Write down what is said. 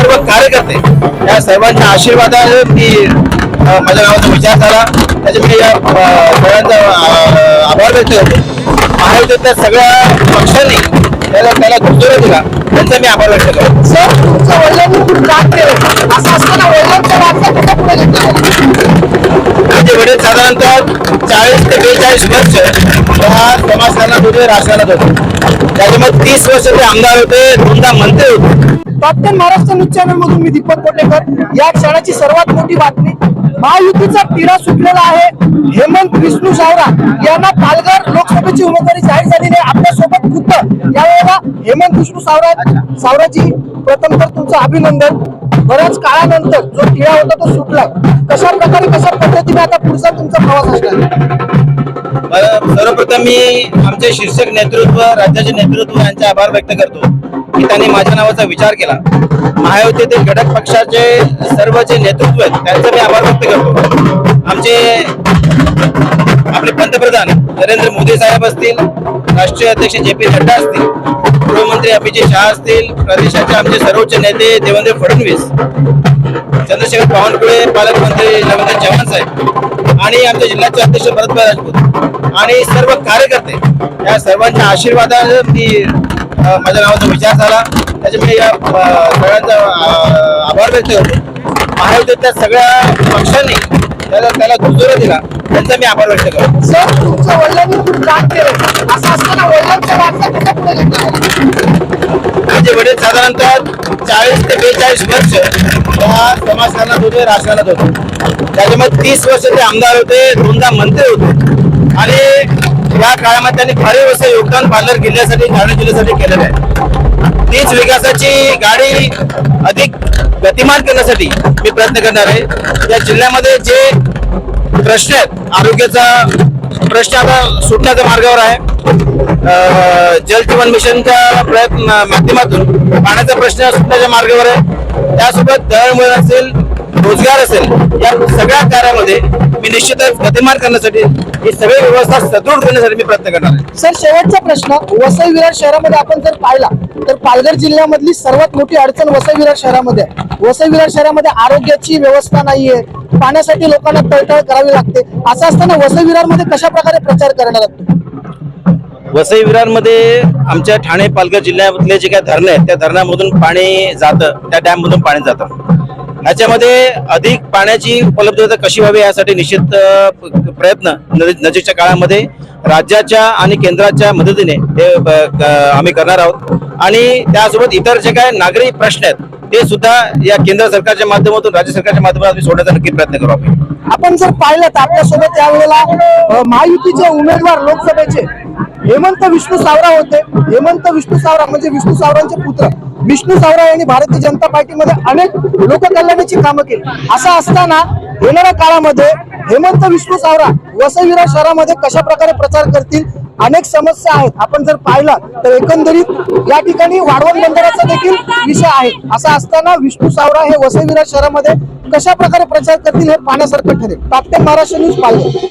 सर्व कार्यकर्ते या सर्वांच्या आशीर्वादाने मी माझ्या गावाचा विचार झाला. त्याचे मी या सगळ्यांचा आभार व्यक्त करतो. महायुतीतल्या सगळ्या पक्षांनी त्याला त्याला दुजोरा दिला. त्यांचा मी आभार व्यक्त करतो. सर तुमच्या वडिलांनी खूप केलं. असं असताना वडिलांच्या वाटचा कुठे पुढे घेतला? माझे वडील साधारणतः चाळीस ते बेचाळीस वर्ष समाजकारणात होते राजकारणात होते. त्याच्यामध्ये तीस वर्ष ते आमदार होते दोनदा मंत्री होते. Top ten Maharashtra news channel मधून मी दीपक कोटेकर. या क्षणाची सर्वात मोठी बातमी महायुतीचा तिरा सुटलेला आहे. हेमंत विष्णू सावरा यांना पालघर लोकसभेची उमेदवारी जाहीर झालेली आहे. आपल्यासोबत खुद्द यावेळेला हेमंत विष्णू सावरा सावराजी प्रथम तर तुमचं अभिनंदन. बऱ्याच काळानंतर जो टिळा होता तो सुटला. कशा प्रकारे कशा पद्धतीने आता पुढचा तुमचा प्रवास असणार? सर्वप्रथम मी आमचे शीर्षक नेतृत्व राज्याचे नेतृत्व यांचे आभार व्यक्त करतो की त्यांनी माझ्या नावाचा विचार केला. महायुतीतील घटक पक्षाचे सर्व जे नेतृत्व आहेत त्यांचा मी आभार व्यक्त करतो. आमचे आपले पंतप्रधान नरेंद्र मोदी साहेब असतील राष्ट्रीय अध्यक्ष जे पी नड्डा असतील गृहमंत्री अभिजित शहा असतील प्रदेशाचे आमचे सर्वोच्च नेते देवेंद्र फडणवीस चंद्रशेखर बावनकुळे पालकमंत्री रवींद्र चव्हाण साहेब आणि आमच्या जिल्ह्याचे अध्यक्ष भरतभाई राजपूत. आणि सर्व कार्यकर्ते या सर्वांच्या आशीर्वादाने मी माझ्या नावाचा विचार झाला. त्याचे मी या सगळ्यांचा आभार व्यक्त करतो. महायुतीतल्या सगळ्या पक्षांनी त्याला त्याला दुजोरा दिला. त्यांचा मी आभार व्यक्त करतो. सर तुमच्या वडिलांनी खूप काम केलं. असं असताना वडिलांच्या वाटचा त्यांचे वडील साधारणतः चाळीस ते बेचाळीस वर्ष हा समाजकारणात होते राजकारणात होते. त्याच्यामध्ये तीस वर्ष ते आमदार होते दोनदा मंत्री होते. आणि या काळामध्ये त्यांनी फार वर्ष योगदान पालघर जिल्ह्यासाठी ठाणे जिल्ह्यासाठी केलेलं आहे. तीच विकासाची गाडी अधिक गतिमान करण्यासाठी मी प्रयत्न करणार आहे. या जिल्ह्यामध्ये जे प्रश्न आहेत आरोग्याचा प्रश्न आता सुटण्याच्या मार्गावर आहे. जल जीवन मिशनच्या प्रयत्न माध्यमातून पाण्याचा प्रश्न सुटण्याच्या मार्गावर आहे. त्यासोबत दळणवळण असेल रोजगार असेल या सगळ्या कार्यामध्ये मी निश्चितच गतिमान करण्यासाठी ही सगळी व्यवस्था सदृढ करण्यासाठी मी प्रयत्न करणार आहे. सर शेवटचा प्रश्न वसई विरार शहरामध्ये आपण जर पाहिला तर पालघर जिल्ह्यामधली सर्वात मोठी अडचण वसई विरार शहरामध्ये वसई विरार शहरामध्ये आरोग्याची व्यवस्था नाहीये पाण्यासाठी लोकांना तळतळ करावी लागते. असं असताना वसई विरारमध्ये कशा प्रकारे प्रचार करणार आहात वसई विरारमध्ये आमच्या ठाणे पालघर जिल्ह्यामधले जे काही धरणं आहेत त्या धरणामधून पाणी जातं त्या डॅममधून पाणी जातं. ह्याच्यामध्ये अधिक पाण्याची उपलब्धता कशी व्हावी यासाठी निश्चित प्रयत्न नजीकच्या काळामध्ये राज्याच्या आणि केंद्राच्या मदतीने हे आम्ही करणार आहोत. आणि त्यासोबत इतर जे काही नागरी प्रश्न आहेत ते सुद्धा या केंद्र सरकारच्या माध्यमातून राज्य सरकारच्या माध्यमातून आम्ही सोडण्याचा नक्की प्रयत्न करू आपण जर पाहिलं तर आपल्यासोबत त्यावेळेला महायुतीचे उमेदवार लोकसभेचे हेमंत विष्णू सावरा होते. हेमंत विष्णू सावरा म्हणजे विष्णू सावरांचे पुत्र. विष्णू सावरा यांनी भारतीय जनता पार्टीमध्ये अनेक लोककल्याणाची कामं केली. असं असताना येणाऱ्या काळामध्ये हेमंत विष्णू सावरा वसईविरा शहरामध्ये कशा प्रकारे प्रचार करतील? अनेक समस्या आहेत. आपण जर पाहिला तर एकंदरीत या ठिकाणी वाढवण बंदराचा देखील विषय आहे. असं असताना विष्णू सावरा हे वसईविरा शहरामध्ये कशा प्रकारे प्रचार करतील हे पाहण्यासारखं ठरेल. प्राप्त महाराष्ट्र न्यूज पाहिजे